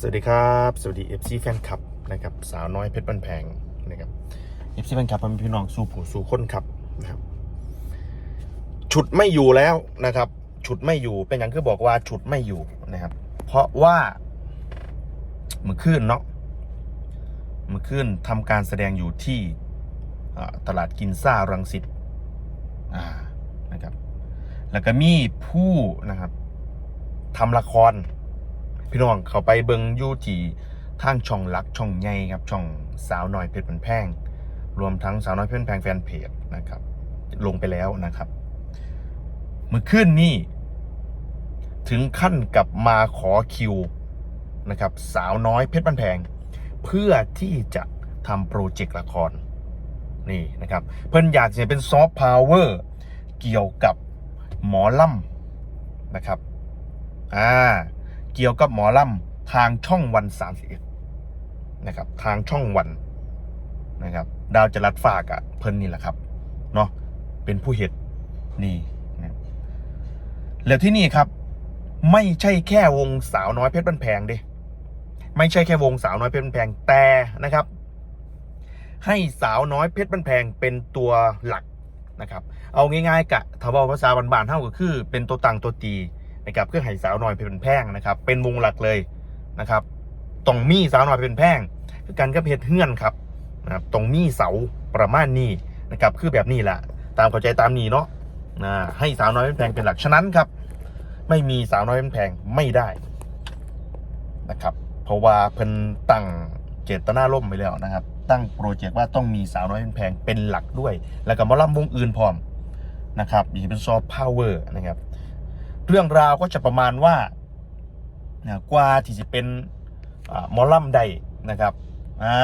สวัสดีครับ สวัสดี FC แฟนคลับนะครับสาวน้อยเพชรบันแพงนะครับ FC แฟนคลับพ่อแม่พี่น้องสู่ผู้สู่คนครับนะครับ ฉุดไม่อยู่แล้วนะครับ ฉุดไม่อยู่เป็นอย่างที่บอกว่าฉุดไม่อยู่นะครับ เพราะว่าเมื่อคืนเนาะเมื่อคืนทำการแสดงอยู่ที่ตลาดกินซ่ารังสิตอ่านะครับ แล้วก็มีผู้นะครับทำละคร พี่น้องเขาไปเบิงยูที่ทางช่องหลักช่องใหญ่ครับช่องสาวน้อยเพชรบันแพงรวมทั้งสาวน้อยเพชรบันแพงแฟนเพจนะครับ ลงไปแล้วนะครับเมื่อคืนนี้ถึงขั้นกับมาขอคิวนะครับ สาวน้อยเพชรบันแพง เพื่อที่จะทำโปรเจกต์ละครนี่นะครับ เพิ่นอยากจะเป็นซอฟต์พาวเวอร์เกี่ยวกับหมอล่ำนะครับ อ่า เกี่ยวกับหมอลำทางช่องวันสามสิบเอ็ดนะครับ ทางช่องวันนะครับ ดาวจรัดฝากอะเพิ่นนี่แหละครับเนาะเป็นผู้เห็ดนี่นะแล้วที่นี่ครับ ไม่ใช่แค่วงสาวน้อยเพชรบันแพงเด้ไม่ใช่แค่วงสาวน้อยเพชรบันแพงแต่นะครับ ให้สาวน้อยเพชรบันแพงเป็นตัวหลักนะครับ เอาง่ายๆกะถ้าว่าภาษาบานๆเท่าก็คือ เป็นตัวตังตัวตี นะครับเพื่อให้สาวน้อยเป็นแพ่งนะครับ เป็นวงหลักเลยนะครับต้องมีสาวน้อยเป็นแพ่งคือการกระเพดเฮือนครับนะครับตองมีเสาประมาณนี้นะครับคือแบบนี้แหละตามเข้าใจตามนี้เนาะนะให้สาวน้อยเป็นแพงเป็นหลักฉะนั้นครับ ไม่มีสาวน้อยเป็นแพงไม่ได้นะครับ เพราะว่าเพิ่นตั้งเจตนาล่มไปแล้วนะครับ ตั้งโปรเจกต์ว่าต้องมีสาวน้อยเป็นแพงเป็นหลักด้วย แล้วก็มอลำวงอื่นพร้อมนะครับอย่างเป็นซอฟต์พาวเวอร์นะครับ เรื่องราวก็จะประมาณว่ากว่าที่จะเป็นอ่าหมอลำใดนะครับอ่า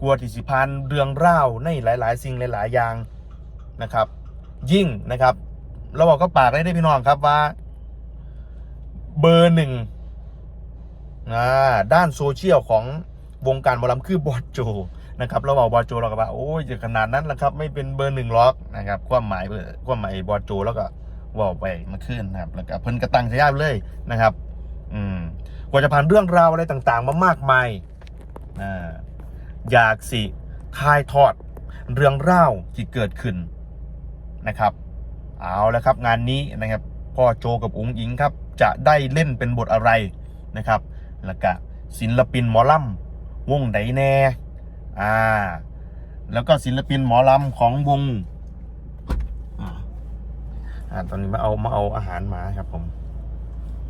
กลัวที่สิพันเรื่องเล่าวในหลาย ๆ สิ่งหลาย ๆ อย่างนะครับ ยิ่งนะครับเราบอกก็ปากได้ได้พี่น้องครับว่า เบอร์หนึ่งอ่าด้านโซเชียลของวงการหมอลำคือบอสโจนะครับเราบอกบอสโจเราก็ว่าโอ้ยขนาดนั้นแล้วครับ ไม่เป็นเบอร์หนึ่งล็อกนะครับความหมายความหมายบอสโจแล้วก็ ว่าไปมาขึ้นนะครับ แล้วก็เพิ่นกระตังใช้ยาเลยนะครับ อืมกว่าจะผ่านเรื่องราวอะไรต่างๆ มามากมายอ่าอยากสิทายทอด เรื่องเล่าวที่เกิดขึ้นนะครับ เอาแล้วครับงานนี้นะครับพ่อโจกับอุ๋งอิงครับ จะได้เล่นเป็นบทอะไรนะครับ แล้วก็ศิลปินหมอลำวงไดแน่อ่าแล้วก็ศิลปินหมอลำของวง อ่าตอนนี้มาเอามาเอาอาหารมาครับผม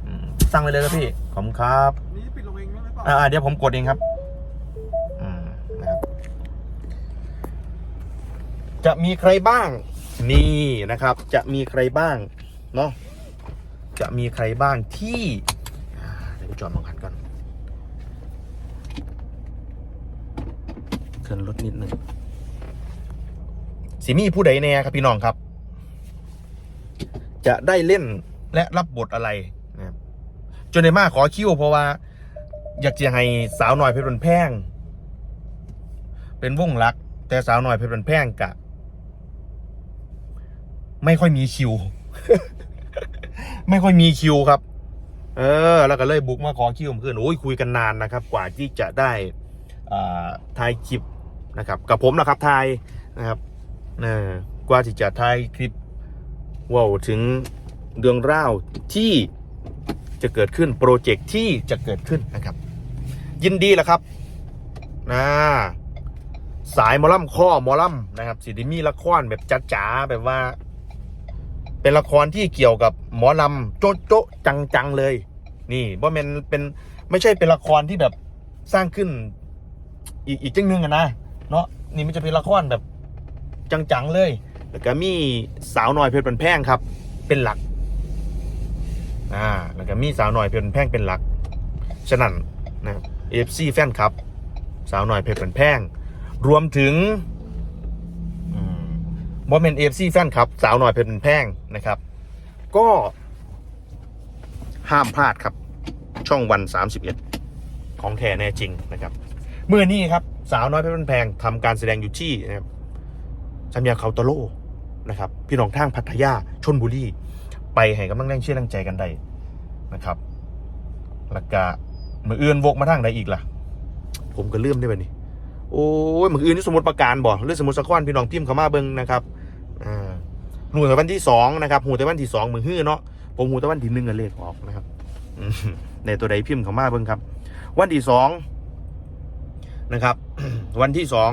อืมสั่งไปเลยครับพี่ขอบคุณครับนี่ปิดลงเองได้ไหมเปล่าอ่าเดี๋ยวผมกดเองครับ อืมนะครับ จะมีใครบ้าง นี่นะครับ จะมีใครบ้างเนาะจะมีใครบ้างที่อ่าเดี๋ยวไปจอดมองคันก่อนเคลื่อนรถนิดนึงสิมีผู้ใดแน่ครับพี่น้องครับ จะได้เล่นและรับบทอะไรนะครับจนในมาขอคิวเพราะว่า อยากจะให้สาวหน่อยเพชรบันแพง เป็นวงรัก แต่สาวหน่อยเพชรบันแพงกะ ไม่ค่อยมีคิว ไม่ค่อยมีคิวครับ เออ แล้วก็เลยบุกมาขอคิวเพื่อนโอ้ยคุยกันนานนะครับ กว่าที่จะได้อ่าถ่ายคลิปนะครับ กับผมนะครับถ่ายนะครับเออกว่าที่จะถ่ายคลิป ว่าถึงเรื่องราวที่จะเกิดขึ้นโปรเจกต์ที่จะเกิดขึ้นนะครับ ยินดีแหละครับนะสายมอลำข้อมอลำนะครับสิดิมีละครแบบจ๋าๆแบบว่า เป็นละครที่เกี่ยวกับหมอลำโจ๊ะโจ๊ะจังๆเลย นี่ว่ามันเป็นไม่ใช่เป็นละครที่แบบสร้างขึ้น อีกอีกจังนึงอะนะเนาะนี่มันจะเป็นละครแบบจังๆเลย แล้วก็มีสาวหน่อยเพชรบันแพงครับ เป็นหลักอ่าแล้วก็มีสาวหน่อยเพชรบันแพงเป็นหลัก ฉะนั้นนะครับเอฟซีแฟนครับ สาวหน่อยเพชรบันแพง รวมถึงบอมเมนเอฟซีแฟนครับ สาวหน่อยเพชรบันแพงนะครับ ก็ห้ามพลาดครับ ช่องวัน 31 ของแท้แน่จริงนะครับเมื่อนี้ครับ สาวน้อยเพชรบันแพงทำการแสดงอยู่ที่นะครับสัญญาเขาตโล นะครับพี่น้องทางพัทยาชนบุรีไปให้กำลังแรงเชื่อแรงใจกันได้นะครับแล้วก็มืออื่นวกมาทางใดอีกล่ะ ผมก็ลืมได้แบบนี้โอ้ยมืออื่นนี่สมมติประการบ่หรือสมมติสะก้อนพี่น้องพิมพ์เข้ามาเบิ่งนะครับอ่าหูแต่วันที่สองนะครับหูแต่วันที่สองมือฮื้อเนาะผมหูแต่วันที่หนึ่งก็เลขออกนะครับในตัวใดพิมพ์เข้ามาเบิ่งครับ วันที่สองนะครับ วันที่สอง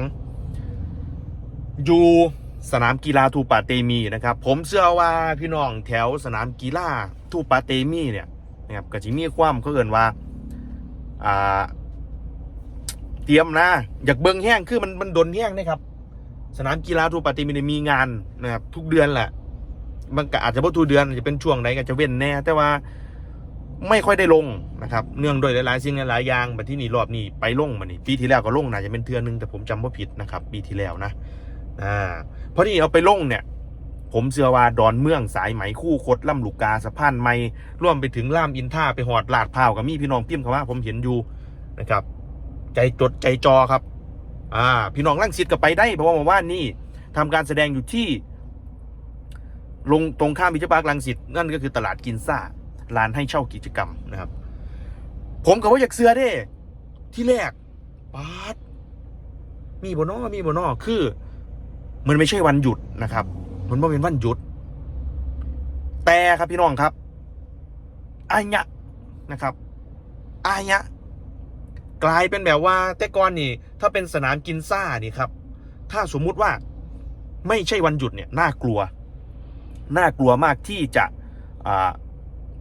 อยู่ สนามกีฬาทูปาเตมีนะครับ ผมเชื่อว่าพี่น้องแถวสนามกีฬาทูปาเตมีเนี่ยนะครับก็จะมีความเขาเกินว่าอ่าเตรียมนะอยากเบิ้งแห้งคือมันมันดนแห้งนะครับ สนามกีฬาทูปาเตมีมีงานนะครับทุกเดือนแหละมันก็อาจจะบ่ทุกเดือนอาจจะเป็นช่วงไหนก็จะเว้นแน่ แต่ว่าไม่ค่อยได้ลงนะครับ เนื่องด้วยหลายๆสิ่งหลายๆอย่างแบบที่นี่รอบนี้ไปลงมานี่ปีที่แล้วก็ลงนะจะเป็นเทือนหนึงแต่ผมจำว่าผิดนะครับ ปีที่แล้วนะ อ่าเพราะนี่เอาไปลงเนี่ย ผมเชื่อว่าดอนเมืองสายไหมคู่คดล่ำลูกกาสะพานไม้ร่วมไปถึงล่ามอินท่าไปหอดลาดพร้าวกับมีพี่น้องพิมพ์คำว่าผมเห็นอยู่นะครับ ใจจดใจจอครับ อ่า พี่น้องลังสิตก็ไปได้เพราะว่าเมื่อว่านนี่ทำการแสดงอยู่ที่ลงตรงข้ามพิจปาร์คลังสิตนั่นก็คือตลาดกินซ่าลานให้เช่ากิจกรรมนะครับ ผมกับว่าอยากเสือเด้ ที่แรกปาดมีบนอมีบนนอคือ มันไม่ใช่วันหยุดนะครับ มันไม่เป็นวันหยุด แต่ครับพี่น้องครับอายะนะครับอายะ กลายเป็นแบบว่าแต่ก่อนนี่ ถ้าเป็นสนามกินซ่านี่ครับ ถ้าสมมุติว่าไม่ใช่วันหยุดเนี่ยน่ากลัว น่ากลัวมากที่จะ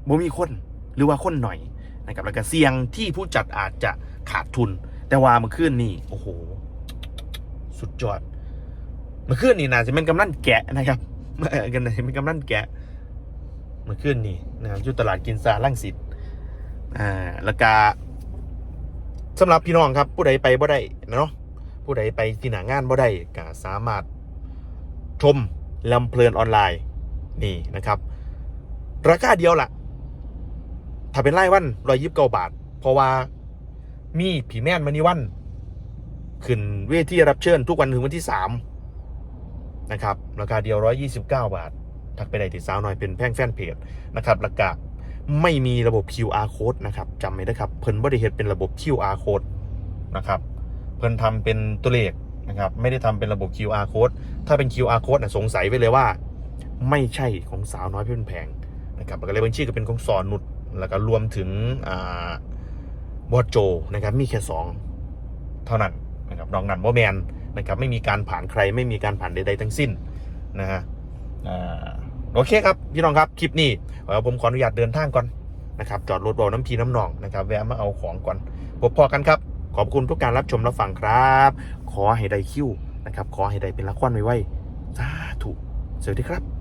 บ่มีคนหรือว่าคนหน่อยนะครับแล้วก็เสี่ยงที่ผู้จัดอาจจะขาดทุน แต่ว่าเมื่อคืนนี่โอ้โห สุดยอด มื่อคืนนี่น่าจะเป็นกำนันแกะนะครับกันนะเป็นกำนันแกะเมื่อคืนนี่นะครับอยู่ตลาดกินซาลังสิตอ่าแล้วก็สำหรับพี่น้องครับผู้ใดไปบ่ได้เนาะผู้ใดไปที่หนางานบ่ได้ก็สามารถชมลำเพลินออนไลน์นี่นะครับ ราคาเดียวล่ะ ถ้าเป็นไล่วันร้อยยิบเก้าบาท เพราะว่ามีผีแม่นมานี่วัน ขึ้นเวทีรับเชิญทุกวันถึงวันที่สาม นะครับราคาเดียวร้อยี่สิบาท ทักไปได้ที่สาวหน่อยเป็นแพ่งแฟนเพจนะครับแล้วก็ไม่มีระบบ QR code นะครับจำไว้นะครับเพิ่นบริเหตุเป็นระบบ QR code นะครับเพิ่นทำเป็นตัวเลขนะครับไม่ได้ทำเป็นระบบ QR code ถ้าเป็น QR code นะสงสัยไว้เลยว่า ไม่ใช่ของสาวน้อยเพื่อนแพงนะครับแล้วก็เลยบัญชีก็เป็นของสอนนุชแล้วก็รวมถึงบอสโจนะครับมีแค่สองเท่านั้นนะครับนอกนั้นว่แมน นะครับไม่มีการผ่านใครไม่มีการผ่านใดๆทั้งสิ้นนะฮะโอเคครับพี่น้องครับคลิปนี้ผมขออนุญาตเดินทางก่อนนะครับจอดรถบอกน้ำพีน้ำหนองนะครับแวะมาเอาของก่อนพบพอกันครับ ขอบคุณทุกการรับชมรับฟังครับ ขอให้ได้คิวนะครับขอให้ได้เป็นละครไวๆสาธุสวัสดีครับ